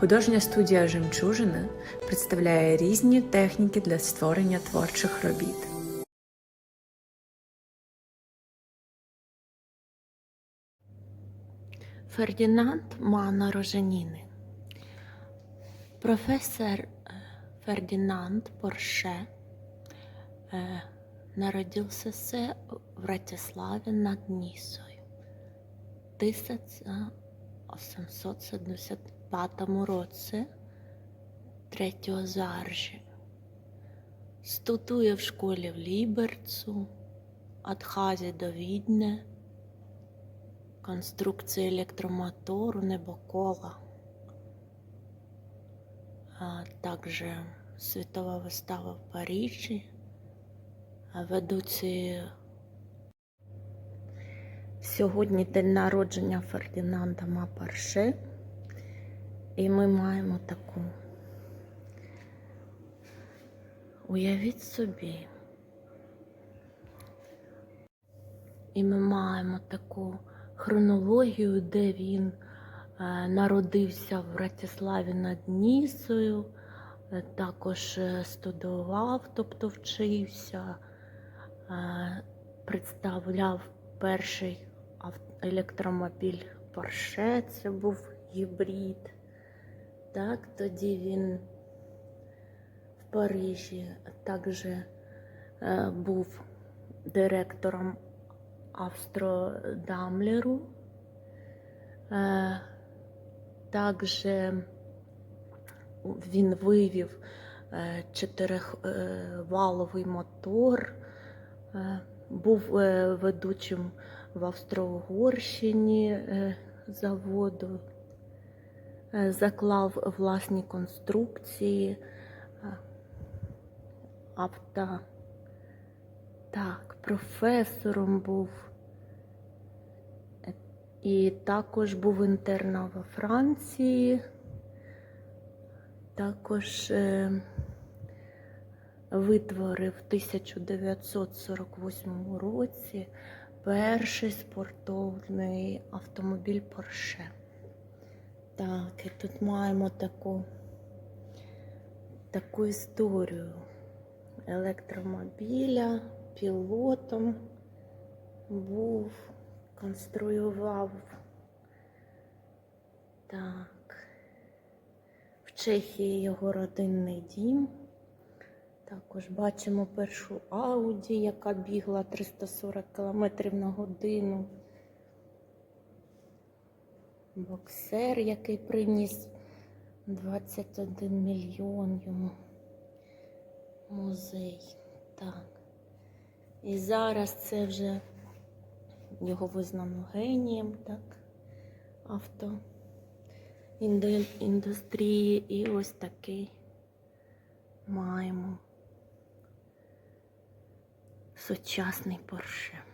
Художня студія Жемчужина представляє різні техніки для створення творчих робіт. Фердінанд Мана Рожаніни. Професор е, Фердінанд Порше е, народився в Ратіславі над Нісою 1870 п'ятому році третього заржі. Стутує в школі в Ліберцу, Адхазі до Відне, конструкція електромотору, небокола, а також світова вистава в Парижі, ведуці сьогодні день народження Фердінанда Мапарше і ми маємо таку. Уявіть собі. І ми маємо таку хронологію, де він е, народився в Братиславі над Нісою, е, також е, студував, тобто вчився, представляв перший електромобіль Porsche, це був гібрид. Так, тоді він в Парижі також е, був директором Австродамлеру. Е, Також він вивів е, чотирихваловий мотор, е, був е, ведучим в Австро-Угорщині е, заводу, е, заклав власні конструкції е, авто. Так, професором був. Е, І також був інтерном во Франції. Також е, витворив в 1948 році перший спортивний автомобіль Porsche. Так, і тут маємо таку, таку історію електромобіля, пілотом був, конструював. Так. В Чехії його родинний дім. Також бачимо першу Ауді, яка бігла 340 км на годину. Боксер, який приніс 21 мільйон йому музей. Так. І зараз це вже його визнано генієм, так, авто індустрії. І ось такий маємо сучасний Порше.